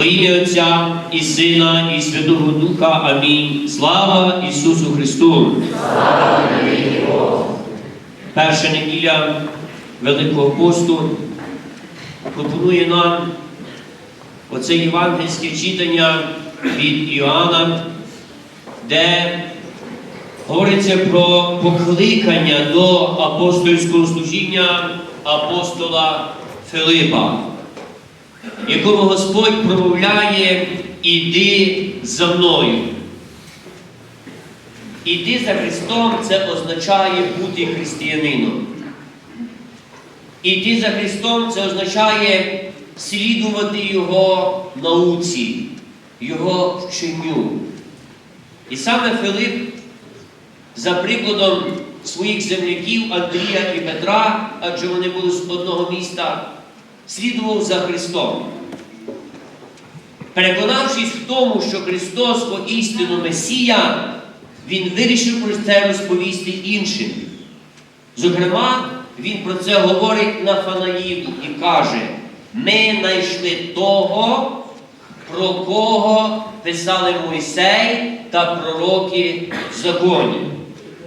Во ім'я Отця і Сина, і Святого Духа. Амінь. Слава Ісусу Христу! Перша неділя Великого посту пропонує нам оце євангельське читання від Іоанна, де говориться про покликання до апостольського служіння апостола Филипа якому Господь промовляє Іди за мною. Іди за Христом це означає бути християнином. Іди за Христом це означає слідувати Його науці, Його вченню. І саме Филип, за прикладом своїх земляків Андрія і Петра, адже вони були з одного міста, слідував за Христом. Переконавшись в тому, що Христос поістину Месія, Він вирішив про це розповісти іншим. Зокрема, Він про це говорить Нафанаїлу і каже: ми знайшли того, про кого писали Мойсей та пророки в законі.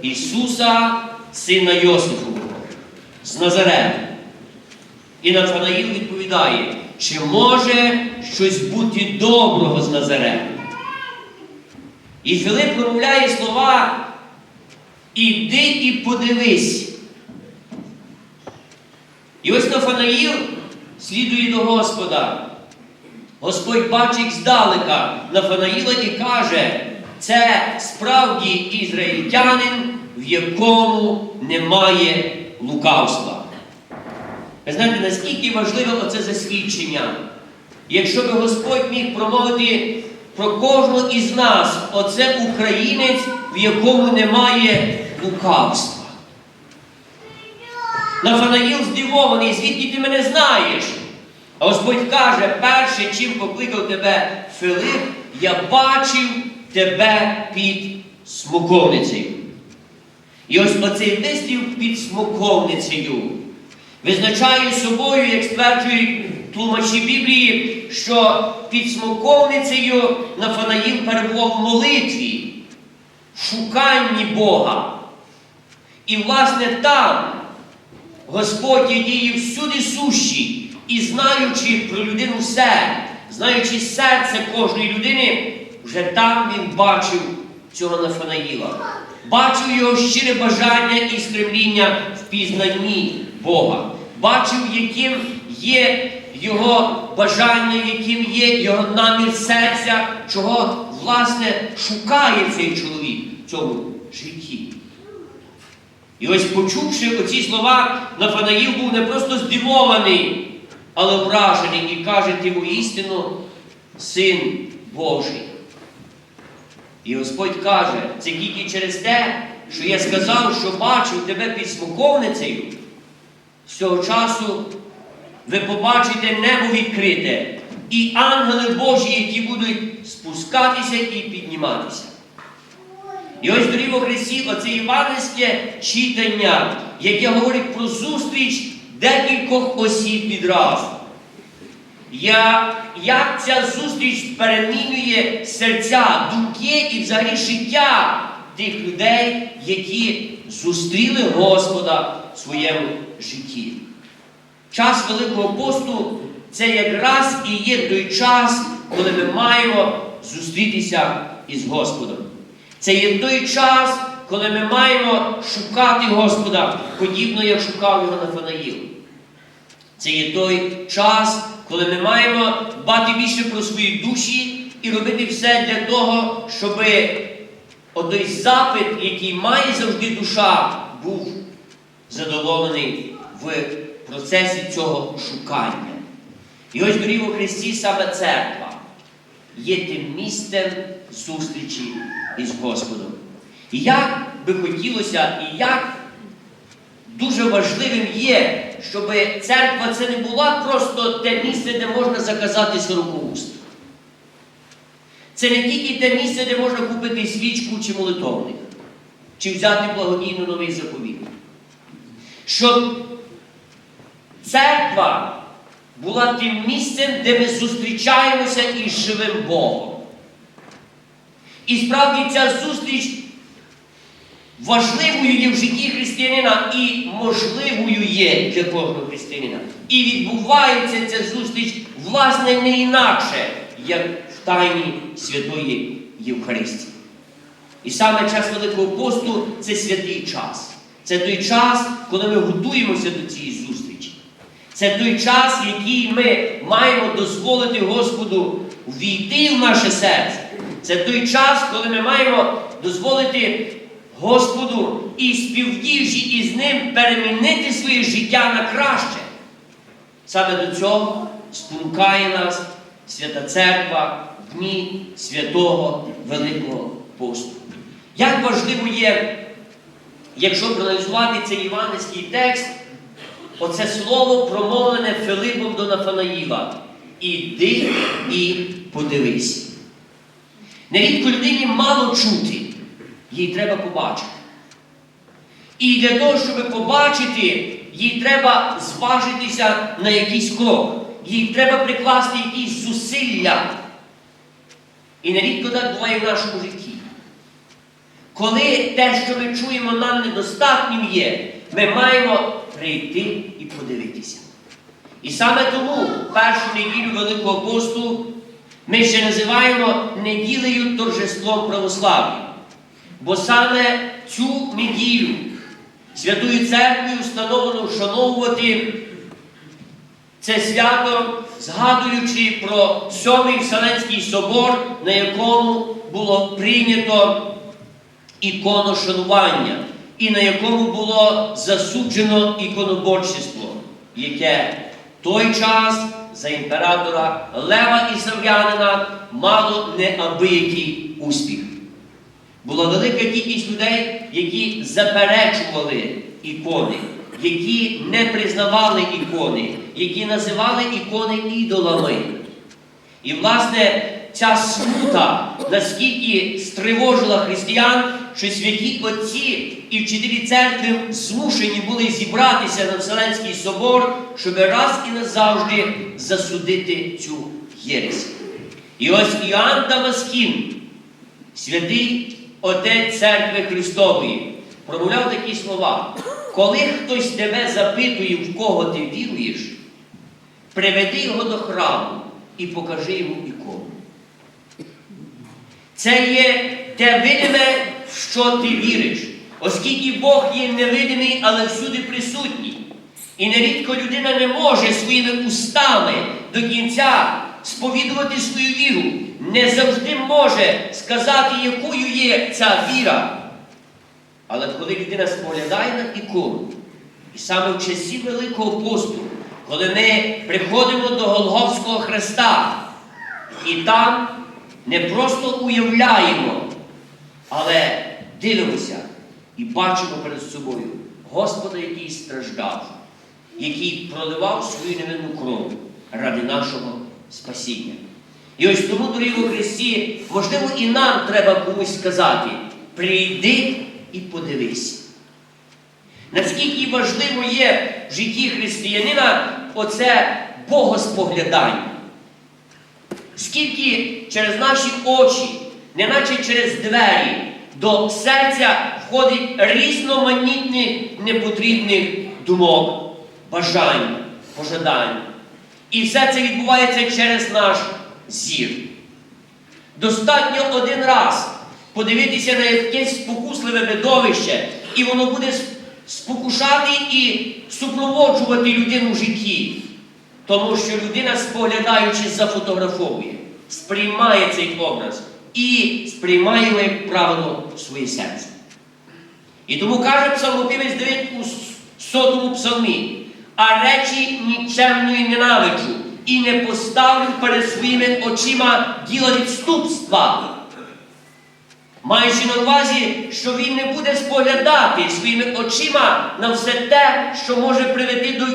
Ісуса, сина Йосифу, з Назарета. І Нафанаїл відповідає, чи може щось бути доброго з Назарета? І Филип промовляє слова Іди і подивись. І ось Нафанаїл слідує до Господа. Господь бачить здалека Нафанаїла і каже, це справді ізраїльтянин, в якому немає лукавства. Ви знаєте, наскільки важливе оце засвідчення? Якщо би Господь міг промовити про кожного із нас, оце українець, в якому немає лукавства. Нафанаїл здивований, звідки ти мене знаєш? А Господь каже, перше, чим покликав тебе Филип, я бачив тебе під смоковницею. І ось оцей вислів під смоковницею визначає собою, як стверджують тлумачі Біблії, що під смоковницею Нафанаїл перебував в молитві, в шуканні Бога. І, власне, там Господь діє всюди сущий і знаючи про людину все, знаючи серце кожної людини, вже там він бачив цього Нафанаїла. Бачив його щире бажання і стремління в пізнанні Бога. Бачив, яким є його бажання, яким є його намір серця, чого, власне, шукає цей чоловік в цьому житті. І ось, почувши оці слова, Нафанаїл був не просто здивований, але вражений і каже, ти воістину син Божий. І Господь каже, це тільки через те, що я сказав, що бачив тебе під смоковницею. З цього часу ви побачите небо відкрите і ангели Божі, які будуть спускатися і підніматися. І ось доріво Христі, оце євангельське читання, яке говорить про зустріч декількох осіб відразу. Я, як ця зустріч перемінює серця, думки і взагалі життя тих людей, які зустріли Господа в своєму житті. Час Великого посту це якраз і є той час, коли ми маємо зустрітися із Господом. Це є той час, коли ми маємо шукати Господа, подібно як шукав його Нафанаїл. Це є той час, коли ми маємо дбати більше про свої душі і робити все для того, щоб отой запит, який має завжди душа, був задоволений в процесі цього шукання. І ось дорів у Христі саме церква є тим місцем зустрічі із Господом. І як би хотілося, і як дуже важливим є, щоб церква це не була просто те місце, де можна заказати сорокоуст. Це не тільки те місце, де можна купити свічку чи молитовник, чи взяти благодійно новий заповіт. Щоб церква була тим місцем, де ми зустрічаємося із живим Богом. І справді ця зустріч важливою є в житті християнина і можливою є для кожного християнина. І відбувається ця зустріч, власне, не інакше, як в тайні Святої Євхаристії. І саме час Великого посту це святий час. Це той час, коли ми готуємося до цієї зустрічі. Це той час, який ми маємо дозволити Господу війти в наше серце. Це той час, коли ми маємо дозволити Господу і співдіючи із ним перемінити своє життя на краще. Саме до цього спонукає нас Свята Церква в дні святого Великого посту. Як важливо є, якщо проаналізувати цей іванівський текст, оце слово промовлене Филипом до Нафанаїла. Іди і подивись. Нерідко людині мало чути, їй треба побачити. І для того, щоб побачити, їй треба зважитися на якийсь крок. Їй треба прикласти якісь зусилля. І нерідко так буває в нашому житті. Коли те, що ми чуємо, нам недостатнім є, ми маємо прийти і подивитися. І саме тому першу неділю Великого посту ми ще називаємо неділею торжеством православ'я. Бо саме цю неділю Святою Церквою встановлено вшановувати це свято, згадуючи про Сьомий Вселенський собор, на якому було прийнято іконошанування, і на якому було засуджено іконоборчество, яке в той час за імператора Лева і Саврянина мало неабиякий успіх. Була велика кількість людей, які заперечували ікони, які не признавали ікони, які називали ікони ідолами. І, власне, ця смута наскільки стривожила християн, що святі отці і вчителі церкви змушені були зібратися на Вселенський собор, щоб раз і назавжди засудити цю єресь. І ось Іоанн Дамаскін, святий Отець Церкви Христової, промовляв такі слова. Коли хтось тебе запитує, в кого ти віруєш, приведи його до храму і покажи йому ікону. Це є те видиме, що ти віриш, оскільки Бог є невидимий, але всюди присутній. І нерідко людина не може своїми устами до кінця сповідувати свою віру, не завжди може сказати, якою є ця віра. Але коли людина споглядає на ікону, і саме в часі Великого посту, коли ми приходимо до Голгофського Христа, і там не просто уявляємо, але дивимося і бачимо перед собою Господа, який страждав, який проливав свою невинну кров ради нашого спасіння. І ось тому, дорогі у Христі, можливо, і нам треба комусь сказати: прийди і подивись. Наскільки важливо є в житті християнина оце богоспоглядання. Скільки через наші очі, неначе через двері, до серця входить різноманітних непотрібних думок, бажань, пожадань. І все це відбувається через наш зір. Достатньо один раз подивитися на якесь спокусливе видовище, і воно буде спокушати і супроводжувати людину в житті. Тому що людина, споглядаючи, зафотографовує, сприймає цей образ і сприймає правило в своє серце. І тому каже псалмопівець Давид у сотому псалмі, а речі нікчемної ненавиджу і не поставлю перед своїми очима діла відступства. Маючи на увазі, що він не буде споглядати своїми очима на все те, що може привести до,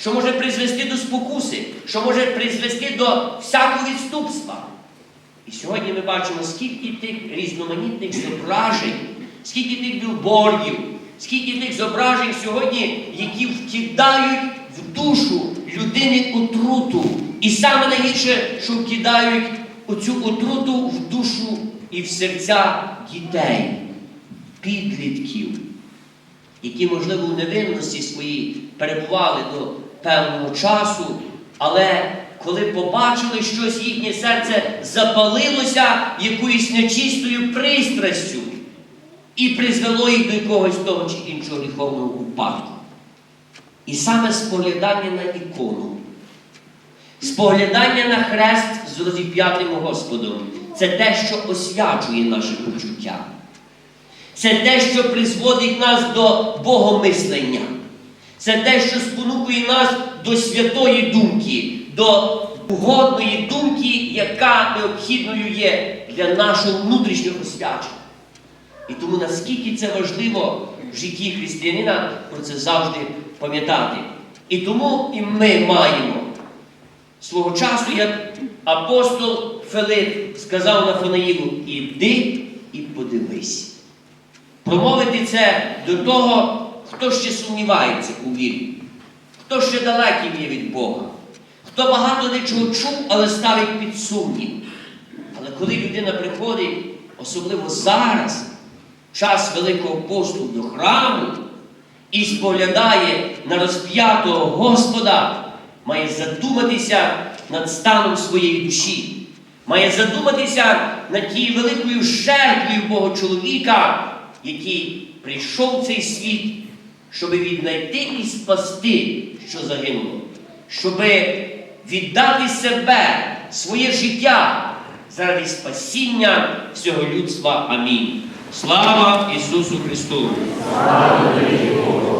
що може призвести до спокуси, що може призвести до всякого відступства. І сьогодні ми бачимо, скільки тих різноманітних зображень, скільки тих білбордів, скільки тих зображень сьогодні, які вкидають в душу людини отруту. І саме найгірше, що вкидають оцю отруту в душу і в серця дітей, підлітків, які, можливо, у невинності своїй перебували до певного часу, але коли побачили щось, їхнє серце запалилося якоюсь нечистою пристрастю і призвело їх до якогось того чи іншого гріховного упадку. І саме споглядання на ікону, споглядання на хрест з розіп'ятим Господом це те, що освячує наше почуття. Це те, що призводить нас до богомислення. Це те, що спонукує нас до святої думки, до угодної думки, яка необхідною є для нашого внутрішнього освячення. І тому наскільки це важливо в житті християнина про це завжди пам'ятати. І тому і ми маємо свого часу, як апостол Филип сказав Нафанаїлу, іди і подивись. Промовити це до того, хто ще сумнівається у вірі, хто ще далекий є від Бога, хто багато дечого чув, але ставить під сумнів. Але коли людина приходить, особливо зараз, час Великого посту до храму, і споглядає на розп'ятого Господа, має задуматися над станом своєї душі, має задуматися над тією великою жертвою Бога чоловіка, який прийшов в цей світ, щоб віднайти і спасти, що загинуло, щоб віддати себе, своє життя заради спасіння всього людства. Амінь. Слава Ісусу Христу! Слава!